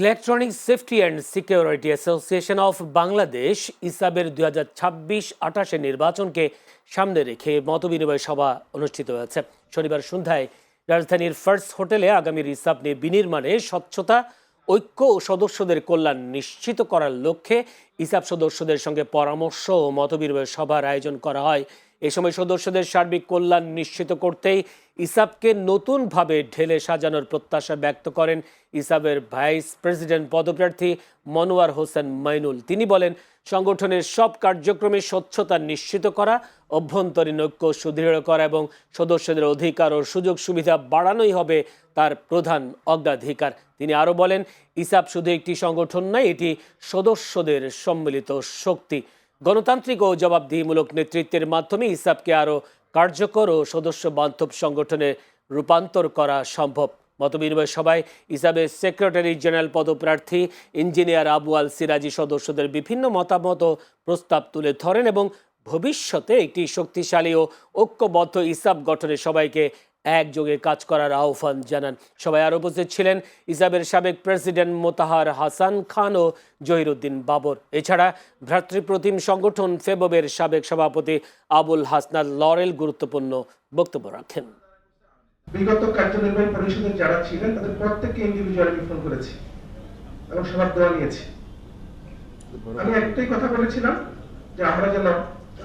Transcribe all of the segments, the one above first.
Electronic Safety and Security Association of Bangladesh ইসাবের দুই হাজার ছাব্বিশ আঠাশের নির্বাচনকে সামনে রেখে মতবিনিময় সভা অনুষ্ঠিত হয়েছে। শনিবার সন্ধ্যায় রাজধানীর ফার্স্ট হোটেলে আগামীর ইসাব নিয়ে বিনির্মাণে স্বচ্ছতা, ঐক্য ও সদস্যদের কল্যাণ নিশ্চিত করার লক্ষ্যে ইসাব সদস্যদের সঙ্গে পরামর্শ ও মতবিনিময় সভার আয়োজন করা হয়। এ সময় সদস্যদের সার্বিক কল্যাণ নিশ্চিত করতেই ইসাবকে নতুনভাবে ঢেলে সাজানোর প্রত্যাশা ব্যক্ত করেন ইসাবের ভাইস প্রেসিডেন্ট পদপ্রার্থী মনোয়ার হোসেন মাইনুল। তিনি বলেন, সংগঠনের সব কার্যক্রমে স্বচ্ছতা নিশ্চিত করা, অভ্যন্তরীণ ঐক্য সুদৃঢ় করা এবং সদস্যদের অধিকার ও সুযোগ সুবিধা বাড়ানোই হবে তার প্রধান অগ্রাধিকার। তিনি আরও বলেন, ইসাব শুধু একটি সংগঠন নয়, এটি সদস্যদের সম্মিলিত শক্তি। গণতান্ত্রিক ও জবাবদিহিমূলক নেতৃত্বের মাধ্যমে ইসাবকে আরও কার্যকর ও সদস্য বান্ধব সংগঠনে রূপান্তর করা সম্ভব। মতবিনিময় সভায় ইসাবের সেক্রেটারি জেনারেল পদপ্রার্থী ইঞ্জিনিয়ার আবু আল সিরাজি সদস্যদের বিভিন্ন মতামত ও প্রস্তাব তুলে ধরেন এবং ভবিষ্যতে একটি শক্তিশালী ও ঐক্যবদ্ধ ইসাব গঠনে সবাইকে একযোগে কাজ করার আহ্বান জানান। সবাই আর উপস্থিত ছিলেন ইসাবের সাবেক প্রেসিডেন্ট মোতাহার হাসান খান ও জহিরুদ্দিন বাবর। এছাড়া ভ্রাতৃপ্রতিম সংগঠন ফেববের সাবেক সভাপতি আবুল হাসনাল লরেল গুরুত্বপূর্ণ বক্তব্য রাখেন। বিগত কার্যনির্বাহী পরিষদের যারা ছিলেন, তাদের প্রত্যেককে ইন্ডিভিজুয়ালি ফোন করেছি এবং সবার দোয়া নিয়েছি। আমি একটাই কথা বলেছিলাম যে আমরা যেন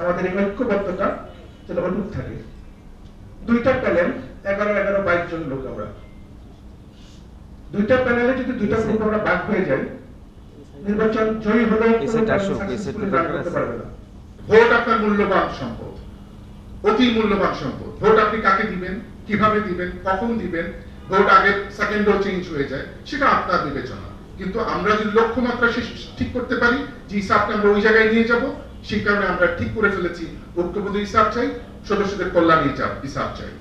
আমাদের এই ঐক্যবদ্ধতা যেন অটুট থাকে। দুইটা প্যানেল এগারো এগারো বাইশ জন লোক আমরা। দুইটা প্যানেলে যদি দুইটা গ্রুপ আমরা ভাগ হয়ে যাই নির্বাচন জয়ী হলে ভোট আপনার মূল্যবান সম্পদ। অতি মূল্যবান সম্পদ। ভোট আপনি কাকে দিবেন কীভাবে দিবেন কখন দিবেন ভোট আগে সেকেন্ডও চেঞ্জ হয়ে যায় সেটা আপনার বিবেচনা। কিন্তু আমরা যদি লক্ষ্যমাত্রা ঠিক করতে পারি যে হিসাবকে আমরা ওই জায়গায় নিয়ে যাব সেই কারণে আমরা ঠিক করে ফেলেছি। ঐক্যবদ্ধ হিসাব চাই সদস্যদের কল্যাণ হিসাব হিসাব চাই।